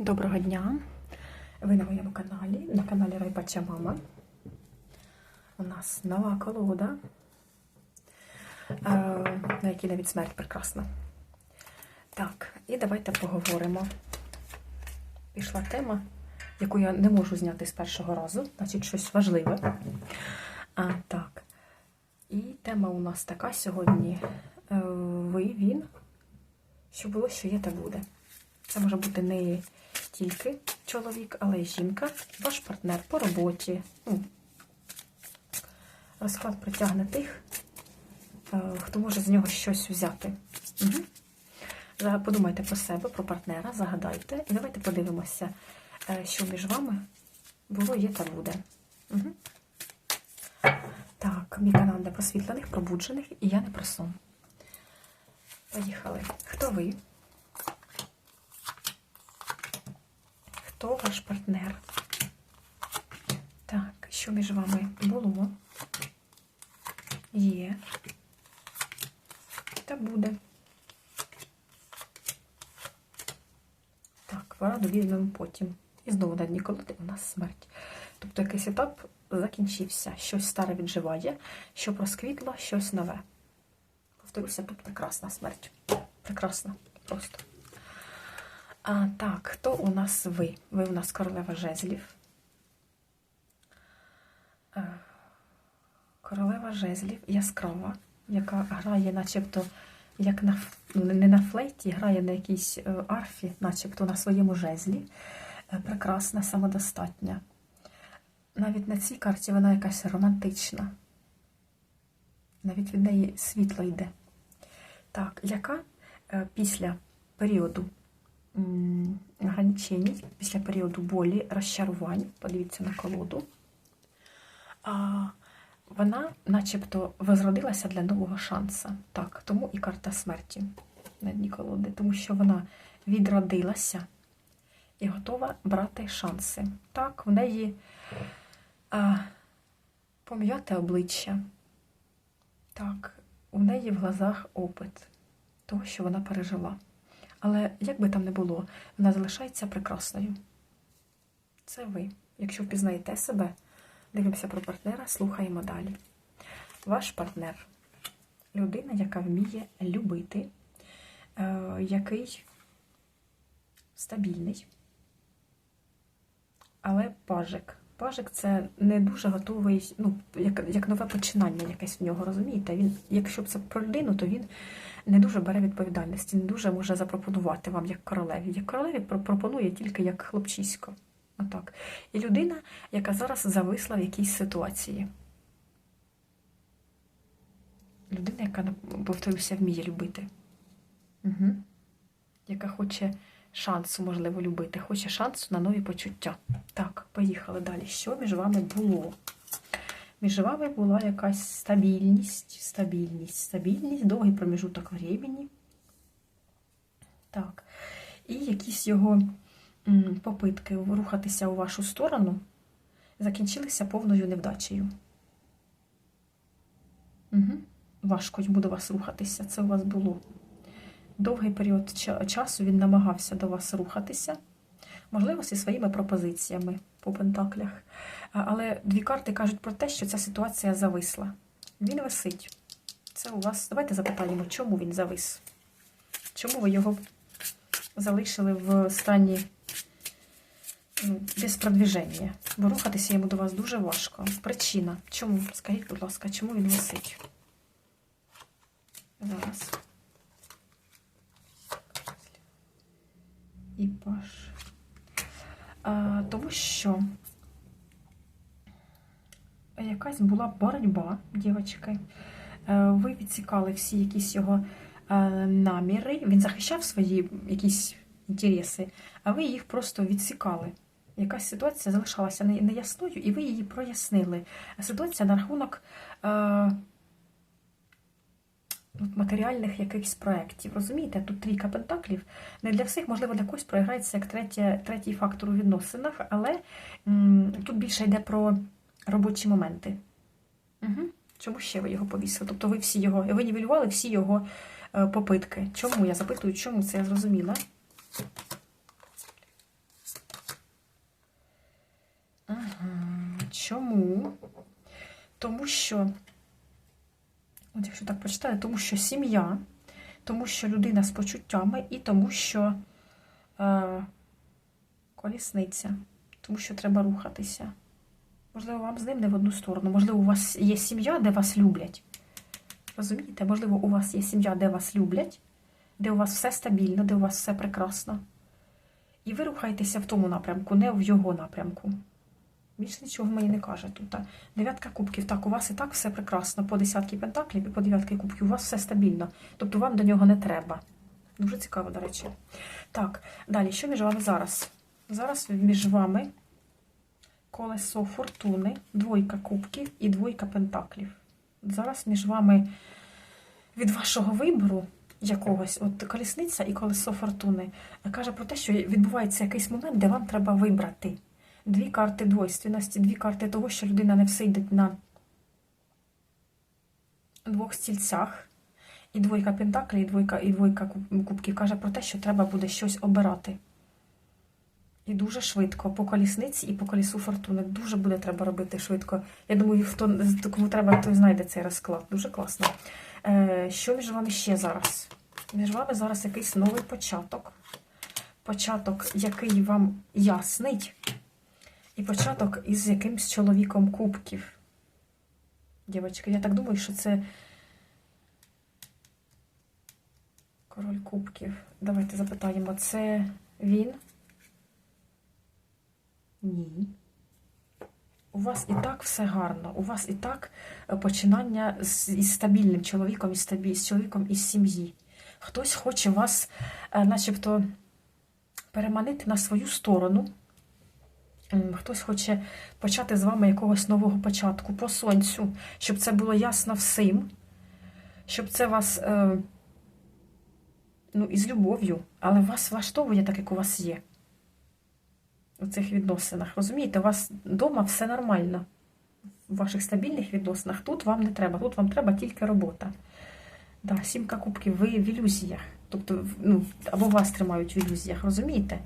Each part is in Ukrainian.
Доброго дня! Ви на моєму каналі, на каналі Райпача Мама. У нас нова колода, е, на якій навіть смерть прекрасна. Так, і давайте поговоримо. Пішла тема, яку я не можу зняти з першого разу, значить щось важливе. А, так. І тема у нас така сьогодні. Е, Ви, він, що було, що є, та буде. Це може бути не тільки чоловік, але й жінка, ваш партнер по роботі. Ну, Розклад притягне тих, е, хто може з нього щось взяти. Угу. Подумайте про себе, про партнера, загадайте, і давайте подивимося, е, що між вами було, є та буде. Угу. Так, мій канал для просвітлених, пробуджених, і я не про сон. Поїхали. Хто ви? Хто ваш партнер? Так, що між вами було? Є. Та буде. Так, пораду візьмемо потім. І знову на дні колоди у нас смерть. Тобто якийсь етап закінчився. Щось старе відживає, що просквітло, щось нове. Повторюся, тут прекрасна смерть. Прекрасна просто. А, Так, хто у нас ви? Ви у нас королева жезлів. Королева жезлів яскрава, яка грає, начебто, як на не на флейті, грає на якійсь е, арфі, начебто на своєму жезлі. Е, Прекрасна, самодостатня. Навіть на цій карті вона якась романтична. Навіть від неї світло йде. Так, яка е, після періоду ограничень, після періоду болі, розчарувань, подивіться на колоду, а, вона начебто возродилася для нового шансу. Так, тому і карта смерті на дні колоди, тому що вона відродилася і готова брати шанси. Так, в неї а, пом'яте обличчя. Так, у неї в глазах опит того, що вона пережила. Але як би там не було, вона залишається прекрасною. Це ви. Якщо впізнаєте себе, дивимося про партнера, слухаємо далі. Ваш партнер людина, яка вміє любити, е, який стабільний, але пажик. Пажик це не дуже готовий, ну, як як нове починання якесь в нього, розумієте? Він, Якщо б це про людину, то він не дуже бере відповідальності, не дуже може запропонувати вам як королеві. Як королеві пропонує тільки як хлопчисько. Отак. І людина, яка зараз зависла в якійсь ситуації. Людина, яка, повторюся, вміє любити. Угу. Яка хоче шансу, можливо, любити, хоче шансу на нові почуття. Так, поїхали далі. Що між вами було? Між вами була якась стабільність, стабільність, стабільність, довгий проміжуток времени. Так. І якісь його попитки рухатися у вашу сторону закінчилися повною невдачею. Угу. Важко буде вас рухатися, це у вас було. Довгий період часу він намагався до вас рухатися, можливо, зі своїми пропозиціями по пентаклях. Але дві карти кажуть про те, що ця ситуація зависла. Він висить. Це у вас. Давайте запитаємо, чому він завис? Чому ви його залишили в стані ну, без продвіження? Бо рухатися йому до вас дуже важко. Причина. Чому? Скажіть, будь ласка, чому він висить? Зараз. І паш. Тому що якась була боротьба, дівчатки. Ви відсікали всі якісь його наміри. Він захищав свої якісь інтереси, а ви їх просто відсікали. Якась ситуація залишалася неясною, і ви її прояснили. Ситуація на рахунок е, матеріальних якихось проєктів. Розумієте, тут трійка пентаклів не для всіх, можливо, для когось проіграється як третє, третій фактор у відносинах, але м тут більше йде про робочі моменти. Угу. Чому ще ви його повісили? Тобто ви всі його, ви нівелювали всі його е, попитки. Чому? Я запитую, чому це я зрозуміла? Угу. Чому? Тому що от якщо так почитаю, тому що сім'я, тому що людина з почуттями, і тому що е, колісниця, тому що треба рухатися. Можливо, вам з ним не в одну сторону. Можливо, у вас є сім'я, де вас люблять. Розумієте? Можливо, у вас є сім'я, де вас люблять, де у вас все стабільно, де у вас все прекрасно. І ви рухаєтеся в тому напрямку, не в його напрямку. Більше нічого мені не каже тут. Дев'ятка кубків. Так, у вас і так все прекрасно. По десятки пентаклів і по дев'ятки кубків у вас все стабільно. Тобто вам до нього не треба. Дуже цікаво, до речі. Так, далі, що між вами зараз? Зараз між вами колесо фортуни, двойка кубків і двойка пентаклів. Зараз між вами від вашого вибору якогось, от колісниця і колесо фортуни, каже про те, що відбувається якийсь момент, де вам треба вибрати дві карти двойственності, дві карти того, що людина не всидить на двох стільцях. І двойка пентаклів, і двойка, і двойка кубків каже про те, що треба буде щось обирати. І дуже швидко по колісниці і по колісу фортуни. Дуже буде треба робити швидко. Я думаю, хто кому треба, той знайде цей розклад. Дуже класно. Е, що між вами ще зараз? Між вами зараз якийсь новий початок. Початок, який вам ясний, і початок із якимсь чоловіком кубків. Дівчатки, я так думаю, що це король кубків. Давайте запитаємо, це він? Ні. У вас і так все гарно. У вас і так е, починання з, із стабільним чоловіком, із, стабіль, з чоловіком із сім'ї. Хтось хоче вас, е, начебто, переманити на свою сторону. Хтось хоче почати з вами якогось нового початку по сонцю, щоб це було ясно всім, щоб це вас е, ну, із любов'ю, але вас влаштовує так, як у вас є у цих відносинах. Розумієте, у вас вдома все нормально. В ваших стабільних відносинах тут вам не треба, тут вам треба тільки робота. Да, сімка кубків, ви в ілюзіях. Тобто, ну, або вас тримають в ілюзіях, розумієте?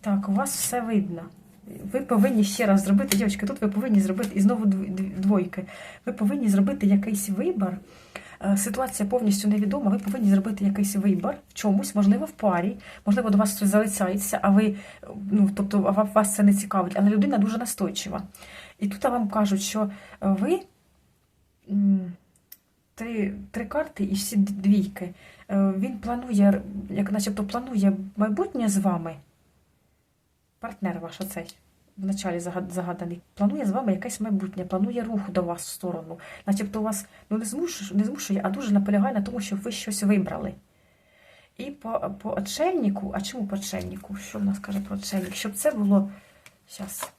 Так, у вас все видно. Ви повинні ще раз зробити, дівчатки, тут ви повинні зробити і знову дв- дв- двойки. Ви повинні зробити якийсь вибір. Е, Ситуація повністю невідома. Ви повинні зробити якийсь вибір в чомусь, можливо, в парі, можливо, до вас хтось залицяється, а ви, ну, тобто, вас це не цікавить, але людина дуже настойчива. І тут вам кажуть, що е, ви три, три карти і всі двійки. Е, Він планує, як начебто планує майбутнє з вами. Партнер ваш оцей. В началі загаданий, планує з вами якесь майбутнє, планує рух до вас в сторону. Начебто вас ну, не, змушує, не змушує, а дуже наполягає на тому, щоб ви щось вибрали. І по, по отшельнику, а чому по отшельнику? Що в нас каже про отшельник? Щоб це було. Зараз.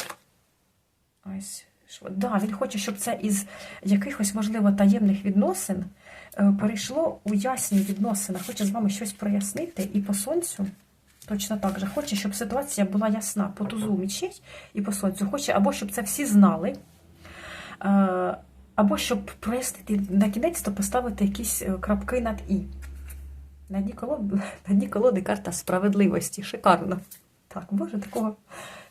Ось. Да, він хоче, щоб це із якихось, можливо, таємних відносин е, перейшло у ясні відносини. Хоче з вами щось прояснити і по сонцю. Точно так же. Хоче, щоб ситуація була ясна по тузу мічей і по сонцю. Хоче, або щоб це всі знали, е, або щоб прояснити на кінець, то поставити якісь е, крапки над І. На дні колоди, на дні колоди карта справедливості. Шикарно. Так, боже, такого,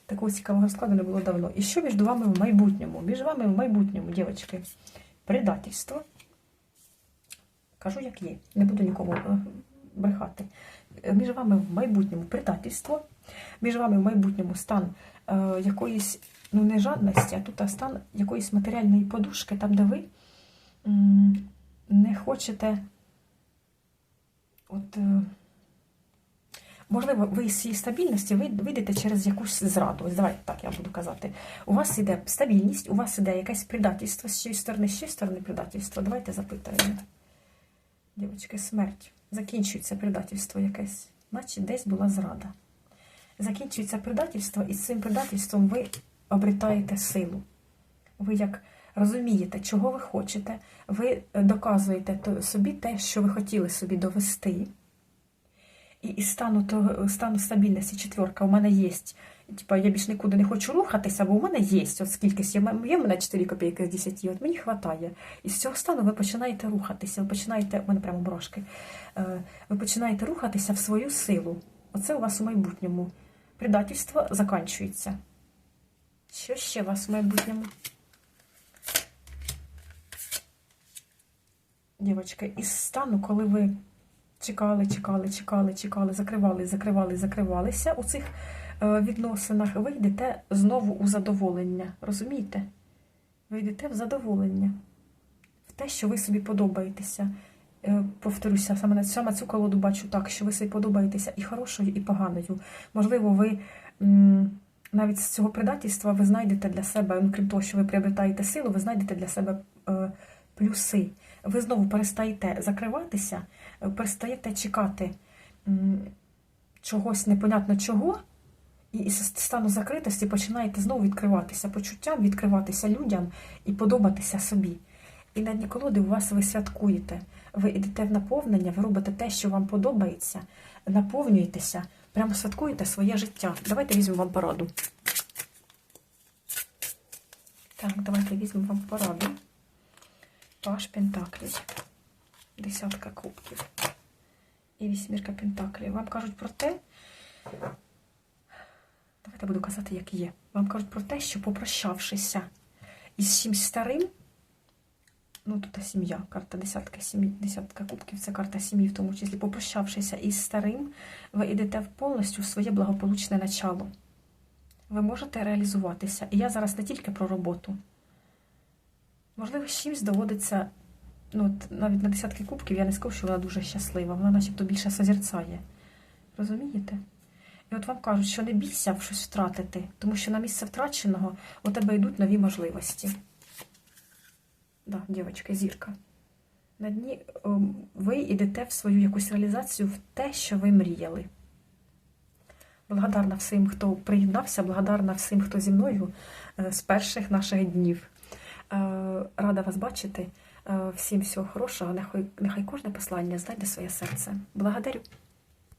такого цікавого розкладу не було давно. І що між вами в майбутньому? Між вами в майбутньому, дівчатки, предательство. Кажу, як є. Не буду нікому е, брехати. Е, Між вами в майбутньому предательство, між вами в майбутньому стан е, якоїсь, ну не жадності, а тут стан якоїсь матеріальної подушки, там, де ви не хочете. От, е, можливо, ви з цієї стабільності вийдете через якусь зраду. Давайте так я буду казати. У вас іде стабільність, у вас іде якесь предательство з чиєї сторони, з чиєї сторони предательство. Давайте запитаємо. Дівчатки, смерть. Закінчується предательство якесь, наче десь була зрада. Закінчується предательство, і з цим предательством ви обретаєте силу. Ви як розумієте, чого ви хочете, ви доказуєте собі те, що ви хотіли собі довести. І із стану, стану стабільності четверка у мене є. Типа, я більш нікуди не хочу рухатися, бо у мене є от скількись, є, в мене 4 копійки з 10, от мені вистачає. І з цього стану ви починаєте рухатися, ви починаєте, у мене прямо брошки, Е, ви починаєте рухатися в свою силу. Оце у вас у майбутньому. Предательство закінчується. Що ще у вас в майбутньому? Дівочки, із стану, коли ви чекали, чекали, чекали, чекали, закривали, закривали, закривалися у цих відносинах, ви йдете знову у задоволення. Розумієте? Ви йдете в задоволення, в те, що ви собі подобаєтеся. Е, Повторюся, саме саме цю колоду бачу так, що ви собі подобаєтеся і хорошою, і поганою. Можливо, ви навіть з цього предательства ви знайдете для себе, ну, крім того, що ви приобретаєте силу, ви знайдете для себе е, плюси. Ви знову перестаєте закриватися, е, перестаєте чекати чогось непонятно чого, і із стану закритості починаєте знову відкриватися почуттям, відкриватися людям і подобатися собі. І на дні колоди у вас ви святкуєте, ви йдете в наповнення, ви робите те, що вам подобається, наповнюєтеся, прямо святкуєте своє життя. Давайте візьмемо вам пораду. Так, давайте візьмемо вам пораду. Паш Пентаклів, десятка кубків і вісьмірка Пентаклів. Вам кажуть про те, давайте буду казати, як є. Вам кажуть про те, що попрощавшися із чимсь старим, ну тут сім'я, карта десятка сім'ї, десятка кубків, це карта сім'ї, в тому числі, попрощавшися із старим, ви йдете повністю в своє благополучне начало. Ви можете реалізуватися. І я зараз не тільки про роботу. Можливо, з чимось доводиться, ну, от навіть на десятки кубків я не скажу, що вона дуже щаслива, вона начебто більше созерцає. Розумієте? І от вам кажуть, що не бійся щось втратити, тому що на місце втраченого у тебе йдуть нові можливості. Да, дівчатка, зірка. На дні о, ви йдете в свою якусь реалізацію в те, що ви мріяли. Благодарна всім, хто приєднався, благодарна всім, хто зі мною е, з перших наших днів. Е, Рада вас бачити. Е, Всім всього хорошого. Нехай, нехай кожне послання знайде своє серце. Благодарю.